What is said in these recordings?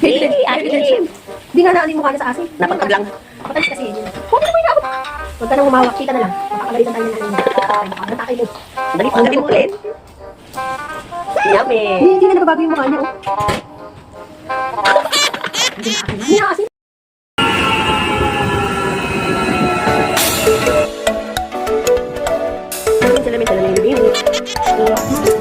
Hindi, asim. Hindi nga naanin mukha niya sa asin. Napagpag lang. Matalis kasi yun. Huwag ka naman inaabot. Huwag ka nang umawak. Kita na lang. Makakagalitan tayo ng natakay mo. Dali, panggalin mo ulit. Yummy. Hindi, na nagbabago yung mukha niya. Hindi na akin. Hindi na asin. Salamin, salamin, salamin. Yes,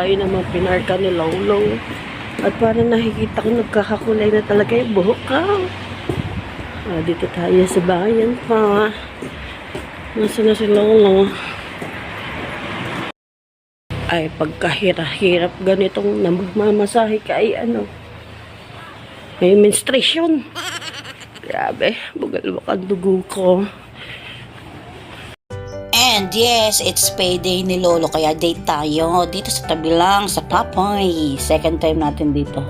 Layo naman pinarka ni Lolo. At parang nakikita ko nagkakakulay na talaga yung buhok ko. Ah, dito tayo sa bayan pa. Nasa na si Lolo? Ay, pagkahirap-hirap ganitong na magmamasahe ka ay ano. May menstruation. Grabe, bugal ang dugo ko. And yes, it's payday ni Lolo kaya date tayo dito sa tabi lang sa Papoy. Second time natin dito.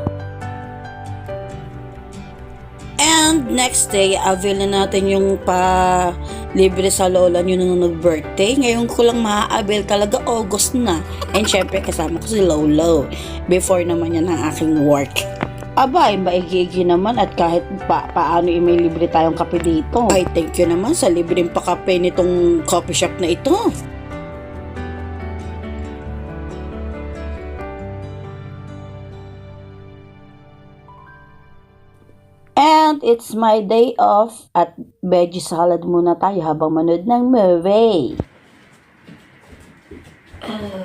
And next day, avail na natin yung pa libre sa lola nyo nung nag-birthday. Ngayon ko lang maa-avail talaga August na. And syempre kasama ko si Lolo. Before naman yan ang aking work. Aba, ay maigigi naman at kahit pa paano ay may libre tayong kape dito. Ay, thank you naman sa libreng pakape nitong coffee shop na ito. And it's my day off at veggie salad muna tayo habang manood ng movie. And,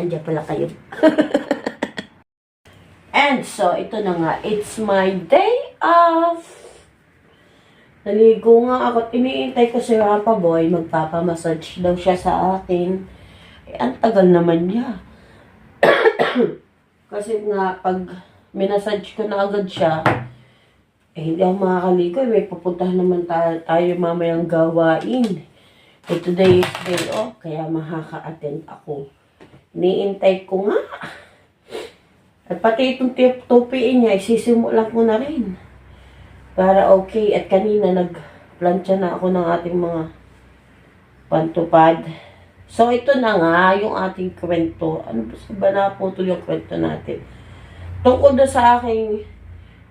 andyan pala kayo. And so, ito na nga, it's my day off. Naligo nga ako iniintay ko si Papa Boy, magpapamassage daw siya sa akin. Eh, ang tagal naman niya. Kasi nga, pag minasage ko na agad siya, eh, hindi ako makakaligo. May pupuntahan naman tayo, tayo mamayang gawain. Eh, today is day off, kaya makaka-attend ako. Niintay ko nga. At pati itong tupiin niya, isisimulan ko na rin. Para okay. At kanina nagplansya na ako ng ating mga pantupad. So, ito na nga yung ating kwento. Ano ba sa ba yung kwento natin? Tungkol na sa aking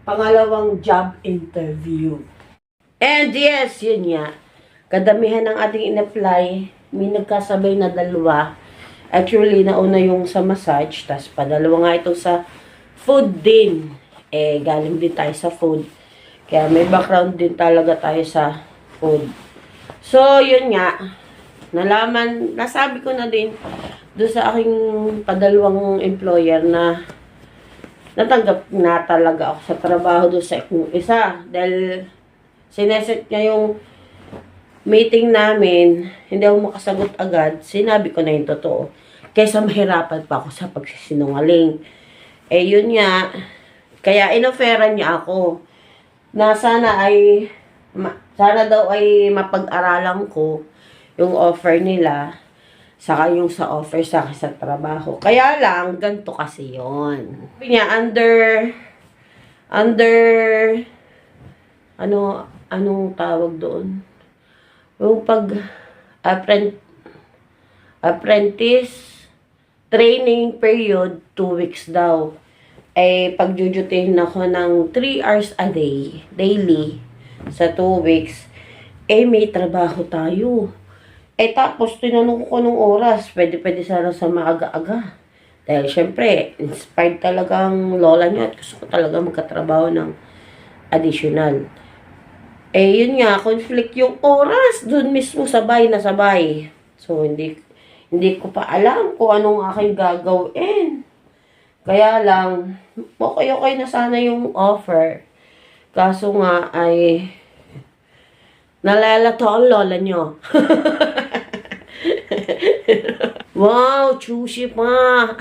pangalawang job interview. And yes, yun nga. Kadamihan ng ating in-apply, may nagkasabay na dalawa. Actually, nauna yung sa massage, tas padalawa nga ito sa food din. Eh, galing din tayo sa food. Kaya may background din talaga tayo sa food. So, yun nga. Nalaman, nasabi ko na din doon sa aking padalawang employer na natanggap na talaga ako sa trabaho doon sa isa. Dahil sineset niya yung meeting namin, hindi ako makasagot agad, sinabi ko na yung totoo. Kaysa mahirapan pa ako sa pagsisinungaling. Eh, yun nga, kaya inoferan niya ako na sana ay, ma, sana daw ay mapag-aralan ko yung offer nila, saka yung sa offer sa akin sa trabaho. Kaya lang, ganito kasi yon Sabi niya, under, under, ano, anong tawag doon? Yung pag apprent, apprentice training period, 2 weeks daw. Eh, pagjujutin ako ng 3 hours a day, daily, sa 2 weeks, eh, may trabaho tayo. Eh, tapos, tinanong ko nung oras, pwede, pwede sana sa maaga-aga. Dahil, syempre, inspired talagang lola niya at gusto ko talaga magkatrabaho ng additional. Eh, yun nga, conflict yung oras. Doon mismo sabay na sabay. So, hindi, hindi ko pa alam kung anong aking gagawin. Kaya lang, okay-okay na sana yung offer. Kaso nga ay, nalalato ang lola nyo. wow, choosy pa.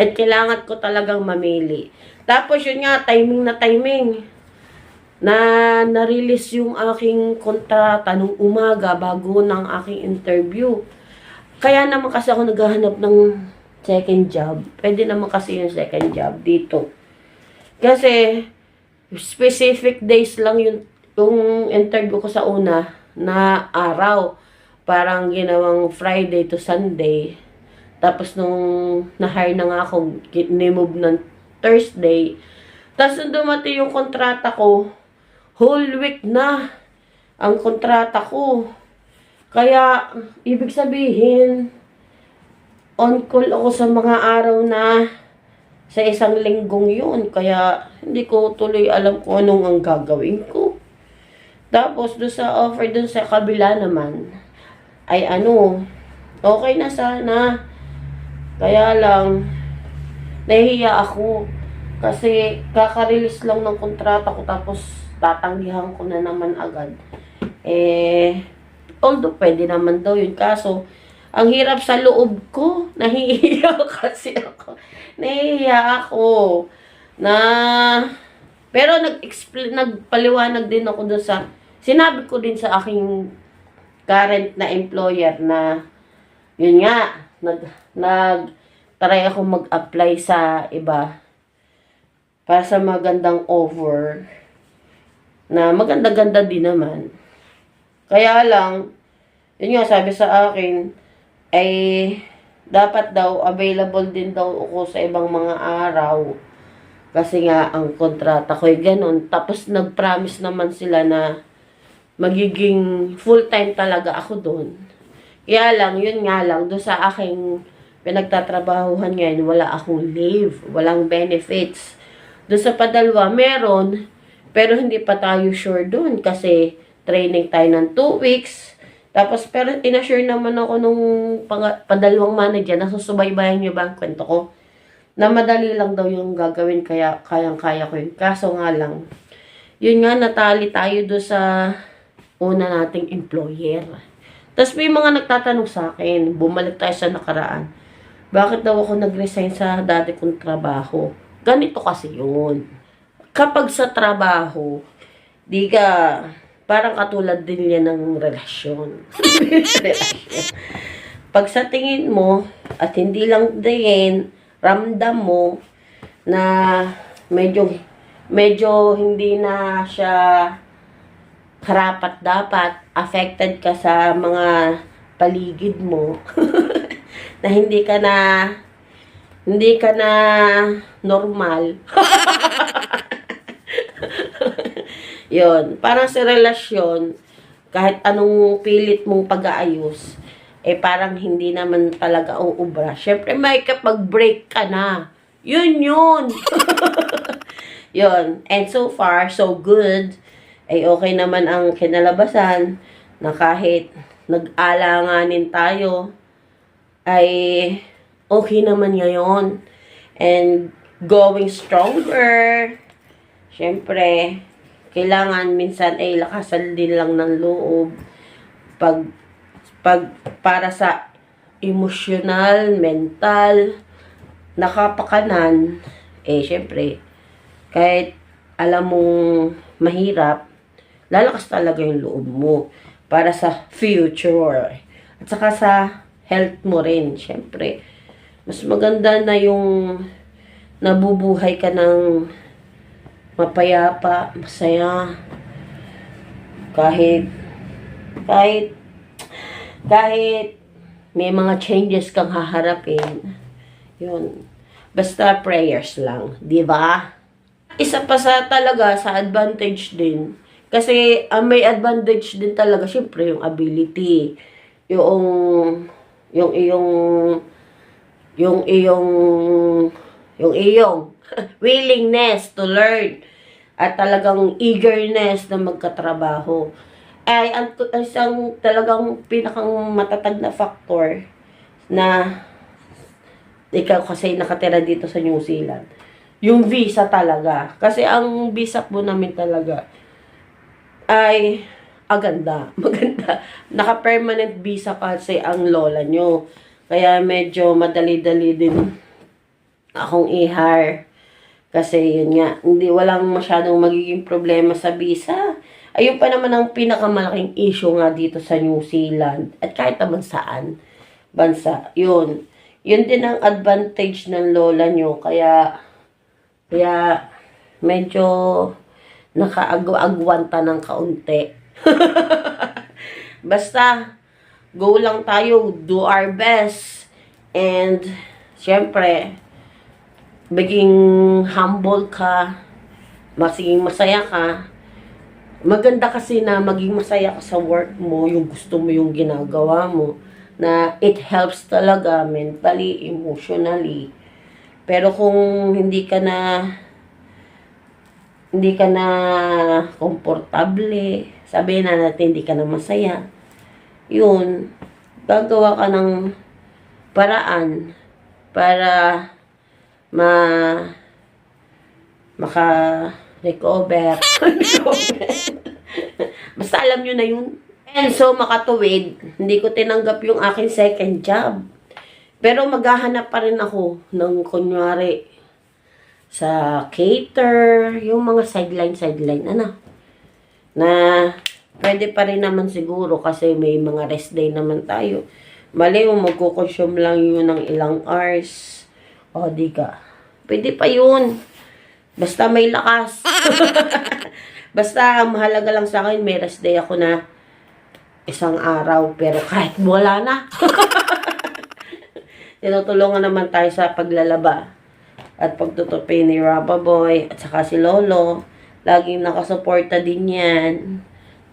At kailangan ko talagang mamili. Tapos yun nga, timing na timing na na-release yung aking kontrata nung umaga bago ng aking interview. Kaya naman kasi ako naghahanap ng second job. Pwede naman kasi yung second job dito. Kasi specific days lang yung, yung interview ko sa una na araw. Parang ginawang Friday to Sunday. Tapos nung na-hire na nga ako, nimove ng Thursday. Tapos nung dumating yung kontrata ko, whole week na ang kontrata ko. Kaya, ibig sabihin, on call ako sa mga araw na sa isang linggong yun. Kaya, hindi ko tuloy alam kung anong ang gagawin ko. Tapos, doon sa offer doon sa kabila naman, ay ano, okay na sana. Kaya lang, nahihiya ako. Kasi, kaka-release lang ng kontrata ko tapos tatanggihan ko na naman agad. Eh, although pwede naman daw yun. Kaso, ang hirap sa loob ko. Nahihiya kasi ako. Nahihiya ako. Na, pero nag-explain, nagpaliwanag din ako doon sa, sinabi ko din sa aking current na employer na, yun nga, nag, nag, try ako mag-apply sa iba para sa magandang offer na maganda-ganda din naman. Kaya lang, yun nga sabi sa akin, ay dapat daw available din daw ako sa ibang mga araw. Kasi nga, ang kontrata ko ay ganun. Tapos nag-promise naman sila na magiging full-time talaga ako doon. Kaya lang, yun nga lang, doon sa aking pinagtatrabahuhan ngayon, wala akong leave, walang benefits. Doon sa padalwa, meron, pero hindi pa tayo sure doon kasi training tayo ng 2 weeks. Tapos, pero inassure naman ako nung pang- padalawang manager na susubaybayan niyo ba ang kwento ko? Na madali lang daw yung gagawin kaya kayang-kaya ko yun. Kaso nga lang, yun nga natali tayo do sa una nating employer. Tapos may mga nagtatanong sa akin, bumalik tayo sa nakaraan. Bakit daw ako nag-resign sa dati kong trabaho? Ganito kasi yun. Kapag sa trabaho, di ka, parang katulad din yan ng relasyon. Pag sa tingin mo, at hindi lang din, ramdam mo na medyo, medyo hindi na siya karapat dapat, affected ka sa mga paligid mo, na hindi ka na, hindi ka na normal. Yon, parang sa relasyon, kahit anong pilit mong pag-aayos, eh parang hindi naman talaga uubra. Siyempre, may kapag-break ka na. Yun yun. yun. And so far, so good. Ay okay naman ang kinalabasan na kahit nag-alanganin tayo, ay okay naman ngayon. And going stronger. Siyempre, kailangan minsan ay lakasan din lang ng loob. Pag, pag para sa emotional, mental, nakapakanan, eh syempre, kahit alam mong mahirap, lalakas talaga yung loob mo para sa future. At saka sa health mo rin, syempre. Mas maganda na yung nabubuhay ka ng mapayapa, masaya. Kahit, kahit, kahit may mga changes kang haharapin. Yun. Basta prayers lang. Di ba? Isa pa sa talaga sa advantage din. Kasi ang may advantage din talaga, syempre, yung ability. Yung, yung iyong, yung iyong, yung iyong willingness to learn. At talagang eagerness na magkatrabaho. Ay, ang isang talagang pinakang matatag na factor na ikaw kasi nakatira dito sa New Zealand. Yung visa talaga. Kasi ang visa po namin talaga ay aganda, maganda. Naka-permanent visa kasi ang lola nyo. Kaya medyo madali-dali din akong i-hire. Kasi yun nga, hindi walang masyadong magiging problema sa visa. Ayun pa naman ang pinakamalaking issue nga dito sa New Zealand. At kahit naman saan bansa. Yun. Yun din ang advantage ng lola nyo. Kaya, kaya medyo nakaagwanta ng kaunti. Basta, go lang tayo, do our best. And, syempre, maging humble ka, maging masaya ka. Maganda kasi na maging masaya ka sa work mo, yung gusto mo yung ginagawa mo, na it helps talaga mentally, emotionally. Pero kung hindi ka na hindi ka na komportable, sabihin na natin hindi ka na masaya, yun, gagawa ka ng paraan para ma maka recover. Basta alam nyo na yun. And so, makatuwid, hindi ko tinanggap yung aking second job. Pero maghahanap pa rin ako ng kunwari sa cater, yung mga sideline-sideline, ano, na pwede pa rin naman siguro kasi may mga rest day naman tayo. Mali yung magkukonsume lang yun ng ilang hours. O, di ka. Pwede pa yun. Basta may lakas. Basta, ang mahalaga lang sa akin, may rest day ako na isang araw. Pero kahit wala na. Tinutulungan naman tayo sa paglalaba at pagtutupi ni Raba Boy at saka si Lolo. Laging nakasuporta din yan.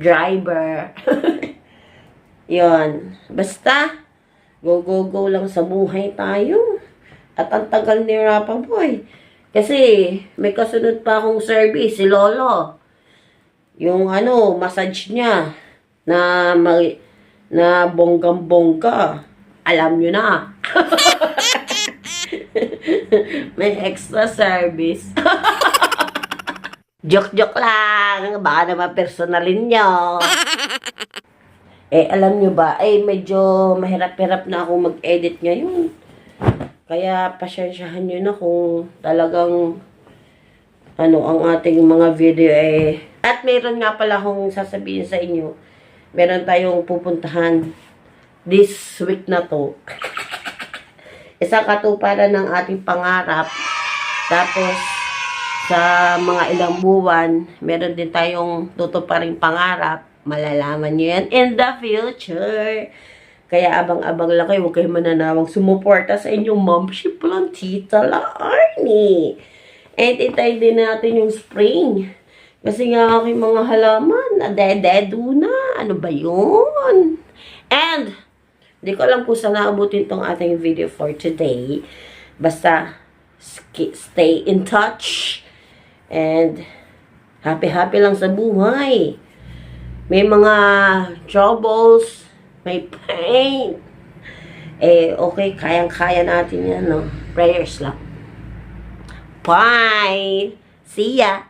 Driver. Yon. Basta, go, go, go lang sa buhay tayo. At ang tagal ni Rapa Boy. Kasi, may kasunod pa akong service, si Lolo. Yung ano, massage niya na may, na bonggang-bongga. Alam nyo na. may extra service. Joke-joke lang. Baka naman personalin nyo. eh, alam nyo ba, eh, medyo mahirap-hirap na ako mag-edit ngayon. Kaya, pasensyahan nyo na kung talagang ano, ang ating mga video eh. At meron nga pala akong sasabihin sa inyo. Meron tayong pupuntahan this week na to. Isang katuparan ng ating pangarap. Tapos, sa mga ilang buwan, meron din tayong tutuparing pangarap. Malalaman nyo yan in the future. Kaya abang-abang lang kayo, huwag kayong mananawang sumuporta sa inyong momship lang, Tita La Arnie. And itay din natin yung spring. Kasi nga aking mga halaman, nadededo na. Ano ba yun? And, hindi ko alam kung saan naabutin tong ating video for today. Basta, stay in touch. And, happy-happy lang sa buhay. May mga troubles, may pain. Eh, okay, kayang-kaya natin yan, no? Prayers lang. Bye! See ya!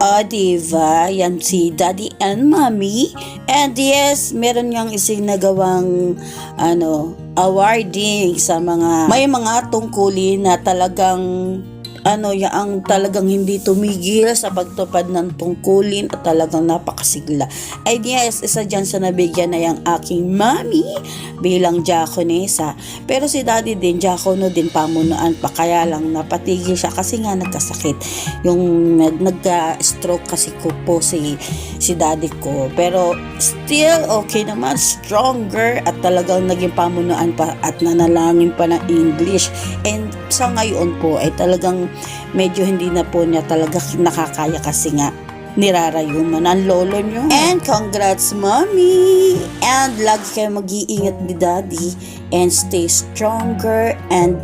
O, diba? Yan si Daddy and Mommy. And yes, meron niyang ising nagawang ano, awarding sa mga may mga tungkulin na talagang ano, ang talagang hindi tumigil sa pagtupad ng tungkulin at talagang napakasigla. Ay yes, isa dyan sa nabigyan na yung aking mami bilang diakonesa. Pero si daddy din, diakono din pamunuan pa kaya lang napatigil siya kasi nga nagkasakit. Yung nag- nagka-stroke kasi ko po si, si daddy ko. Pero still okay naman, stronger at talagang naging pamunuan pa at nanalangin pa ng English. And sa ngayon po ay talagang medyo hindi na po niya talaga nakakaya kasi nga nirarayuman ang lolo nyo. And congrats, mommy! And lagi kayo mag-iingat ni daddy and stay stronger and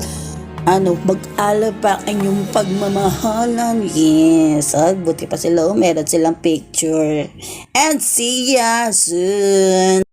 ano, mag-alab pa inyong pagmamahalan. Yes. At buti pa sila, meron silang picture. And see ya soon.